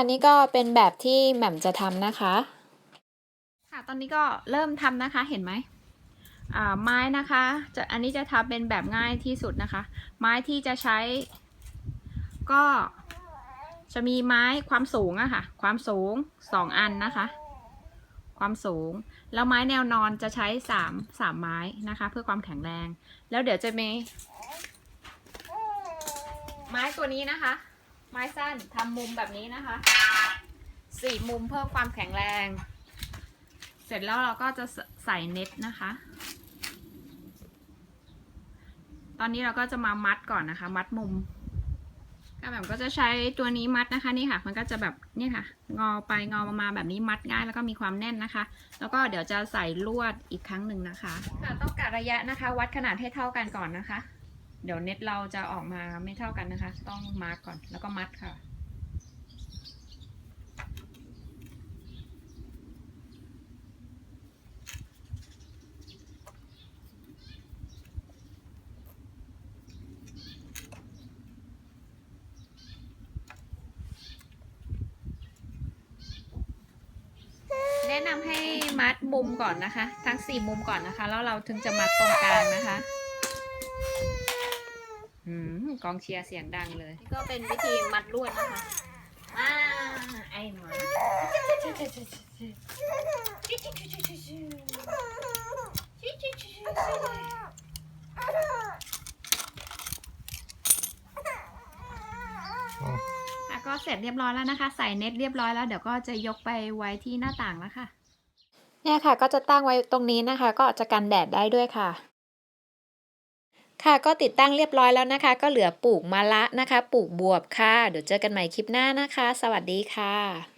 ค่ะนี่ก็เป็นแบบที่แหม่มจะทำนะคะ ค่ะตอนนี้ก็เริ่มทำนะคะเห็นไหมอ่าไม้นะคะจะอันนี้จะทำเป็นแบบง่ายที่สุดนะคะ ไม้ที่จะใช้ ก็จะมีไม้ความสูงอะค่ะ ความสูงสองอันนะคะ ความสูง แล้วไม้แนวนอนจะใช้สามสามไม้นะคะ เพื่อความแข็งแรง แล้วเดี๋ยวจะมี ไม้ตัวนี้นะคะ ไม้สั้นทำมุมแบบนี้นะคะสี่มุมเพิ่มความแข็งแรง เสร็จแล้วเราก็จะใส่เน็ตนะคะ ตอนนี้เราก็จะมามัดก่อนนะคะ มัดมุมก็แบบก็จะใช้ตัวนี้มัดนะคะนี่ค่ะ มันก็จะแบบนี่ค่ะ งอไปงอมาแบบนี้มัดง่ายแล้วก็มีความแน่นนะคะ แล้วก็เดี๋ยวจะใส่ลวดอีกครั้งหนึ่งนะคะค่ะต้องกะระยะนะคะ วัดขนาดให้เท่ากันก่อนนะคะ เดี๋ยวเน็ตเราจะออกมาไม่เท่ากันนะคะ ต้องมาร์กก่อนแล้วก็มัดค่ะ แนะนำให้มัดมุมก่อนนะคะ ทั้งสี่มุมก่อนนะคะ แล้วเราถึงจะมัดตรงกลางนะคะ กองเชียร์เสียงดังเลย นี่ก็เป็นวิธีมัดลวดนะคะอ่าไอ้หมาอะก็เสร็จเรียบร้อยแล้วนะคะ ใส่เน็ตเรียบร้อยแล้วเดี๋ยวก็จะยกไปไว้ที่หน้าต่างแล้วค่ะ เนี่ยค่ะ ก็จะตั้งไว้ตรงนี้นะคะ ก็จะกันแดดได้ด้วยค่ะ ค่ะก็ติดตั้งเรียบร้อยแล้วนะคะ ก็เหลือปลูกมะละนะคะ ปลูกบวบค่ะ เดี๋ยวเจอกันใหม่คลิปหน้านะคะ สวัสดีค่ะ